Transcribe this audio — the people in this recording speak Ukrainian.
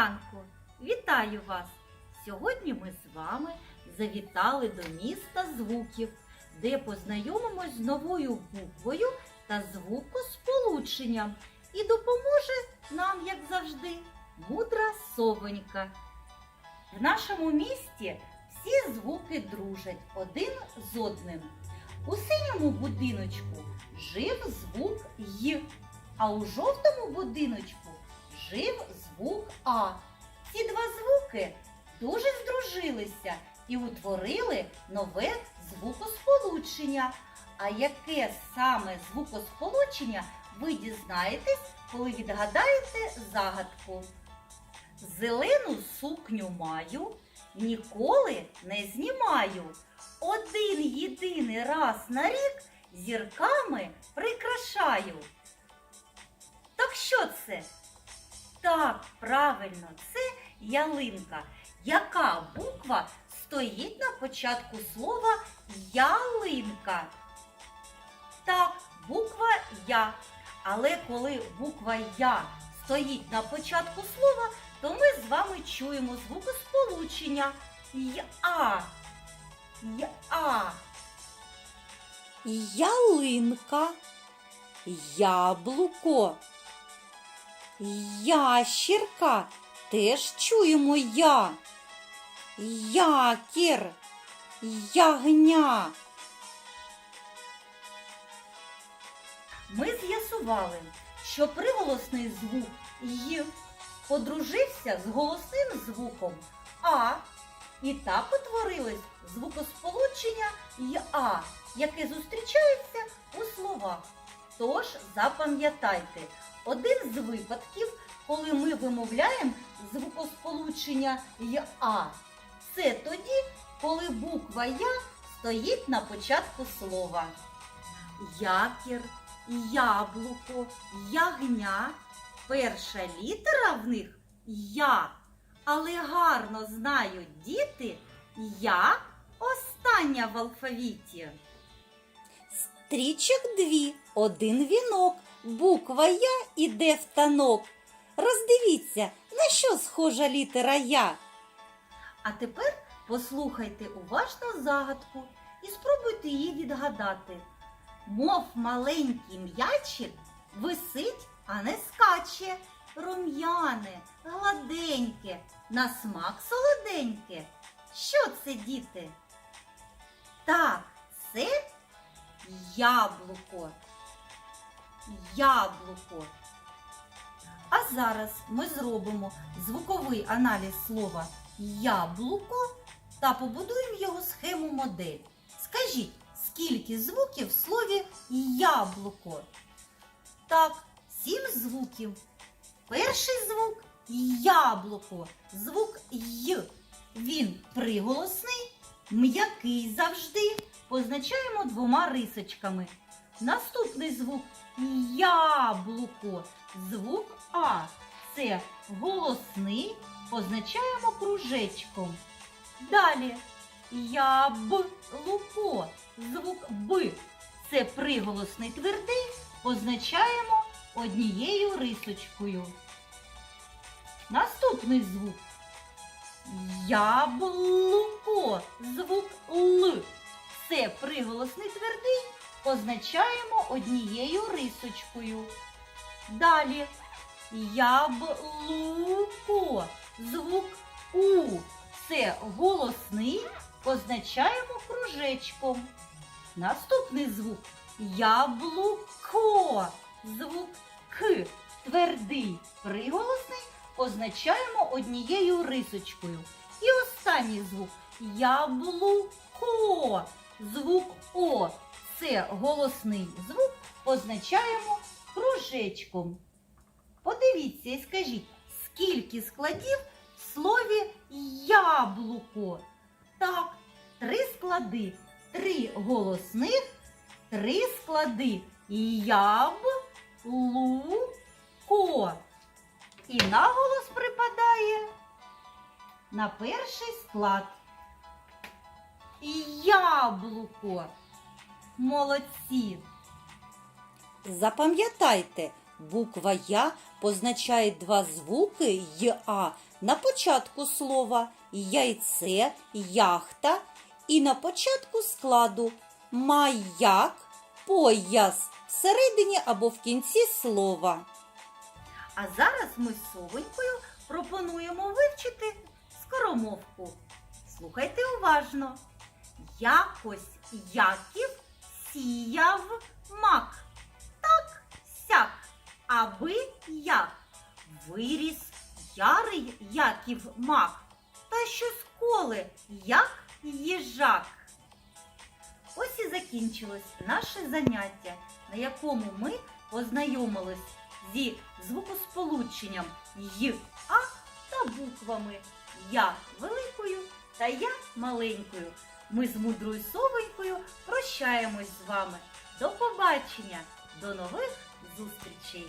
ранку! Вітаю вас! Сьогодні ми з вами завітали до міста звуків, де познайомимось з новою буквою та звукосполученням. І допоможе нам, як завжди, мудра совонька. В нашому місті всі звуки дружать один з одним. У синьому будиночку жив звук Й, а у жовтому будиночку жив звук А. Ці два звуки дуже здружилися і утворили нове звукосполучення. А яке саме звукосполучення ви дізнаєтесь, коли відгадаєте загадку? Зелену сукню маю, ніколи не знімаю. Один єдиний раз на рік зірками прикрашаю. Так що це? Так, правильно, це ялинка. Яка буква стоїть на початку слова ялинка? Так, буква Я. Але коли буква Я стоїть на початку слова, то ми з вами чуємо звукосполучення Я. Я. ялинка, яблуко, ящірка, теж чуємо я, якір, ягня. Ми з'ясували, що приголосний звук Й подружився з голосним звуком А, і так утворилось звукосполучення й-а, яке зустрічається у словах. Тож запам'ятайте, один з випадків, коли ми вимовляємо звукосполучення й-а, це тоді, коли буква Я стоїть на початку слова. Якір, яблуко, ягня. Перша літера в них я. Але гарно знають діти, я остання в алфавіті. Стрічок дві, один вінок, буква Я іде в танок. Роздивіться, на що схожа літера Я. А тепер послухайте уважно загадку і спробуйте її відгадати. Мов маленький м'ячик висить, а не скаче. Рум'яне, гладеньке, на смак солоденьке. Що це, діти? Так, це яблуко. Яблуко. А зараз ми зробимо звуковий аналіз слова яблуко та побудуємо його схему модель. Скажіть, скільки звуків в слові яблуко? Так, сім звуків. Перший звук яблуко. Звук Й. Він приголосний, м'який завжди. Позначаємо двома рисочками. Наступний звук яблуко. Звук А. Це голосний, позначаємо кружечком. Далі яблуко. Звук Б. Це приголосний твердий, позначаємо однією рисочкою. Наступний звук. Яблуко. Звук Л. Це приголосний твердий, позначаємо однією рисочкою. Далі яблуко. Звук У. Це голосний, позначаємо кружечком. Наступний звук яблуко. Звук К. Твердий, приголосний, позначаємо однією рисочкою. І останній звук яблуко. Звук О. Це голосний звук, позначаємо кружечком. Подивіться і скажіть, скільки складів в слові яблуко? Так, три склади. Три голосних, три склади. Яблуко. І наголос припадає на перший склад. Яблуко. Молодці. Запам'ятайте, Буква Я позначає два звуки й-а на початку слова яйце, яхта і на початку складу маяк, пояс всередині або в кінці слова. А зараз ми з совонькою пропонуємо вивчити скоромовку. Слухайте уважно. Якось Яків сіяв мак. Так сяк, аби як. Виріс ярий Яків мак. Та що сколи, як їжак. Ось і закінчилось наше заняття, на якому ми познайомились зі звукосполученням й, а та буквами Я великою та Я маленькою. Ми з мудрою совонькою прощаємось з вами. До побачення, до нових зустрічей!